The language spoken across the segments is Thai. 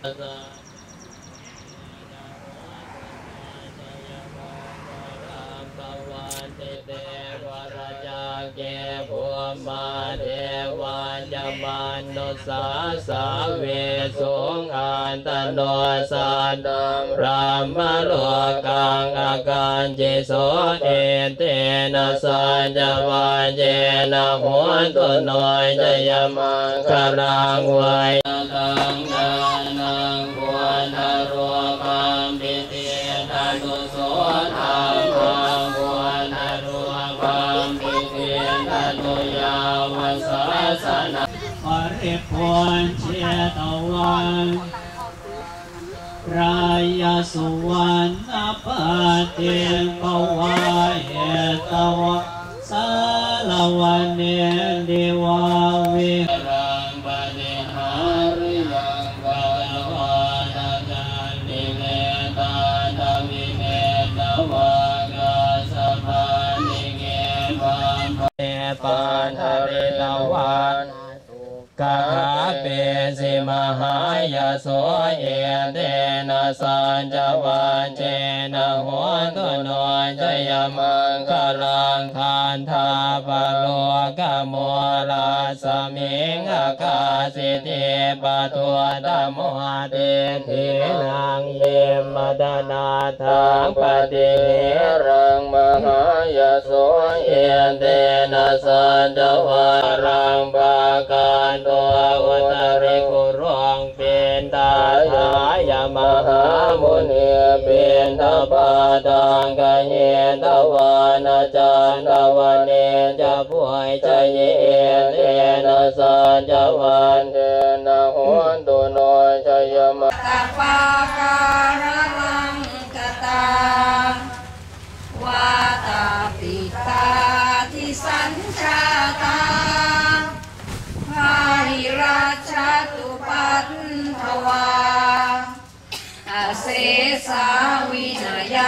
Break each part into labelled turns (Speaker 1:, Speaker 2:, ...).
Speaker 1: เกภูมาเทวันยมันโนสาสาเวสุงอันตโนสันตังพระมโลกังอาการจิโสเอเตนะสัญจวันเจนะหัวตุนอยจยมังคลังไว้ตังนา ตุยาวัสสนา
Speaker 2: ปริพวนเชตวันรายสุวรรณปเตียปวาเหตวะสารวันเนดิวาวิ
Speaker 1: เมปานหริตวันกะขา ปสิมหายโสเอเตนะสัญจวันเจนะหัวตุนอยจยมังคลังคันธาปโลกโมลาสมิงอากาสิเทปตัวตโมเตทินังเมมดนาทังปฏิเรังมหายโสเอเตนะสัญจวารังปาการตัว หามุนีเป็นทปาดังกเยตวานาจันตวันเนจะป่วยใจเยเตนะสัจจวันเทนะโหนตุโนชยม
Speaker 3: ตาปากา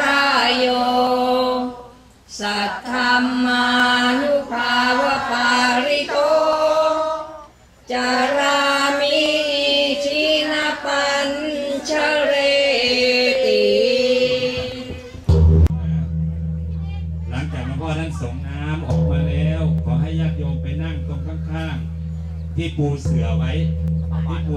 Speaker 3: รายโย สัทธรรมานุภาวปาริโต จารามิชินปัญชเรติ
Speaker 4: หลังจากหลวงพ่อท่านส่งน้ำออกมาแล้ว ขอให้ญาติโยมไปนั่งตรงข้างๆ ที่ปูเสือไว้ที่ปู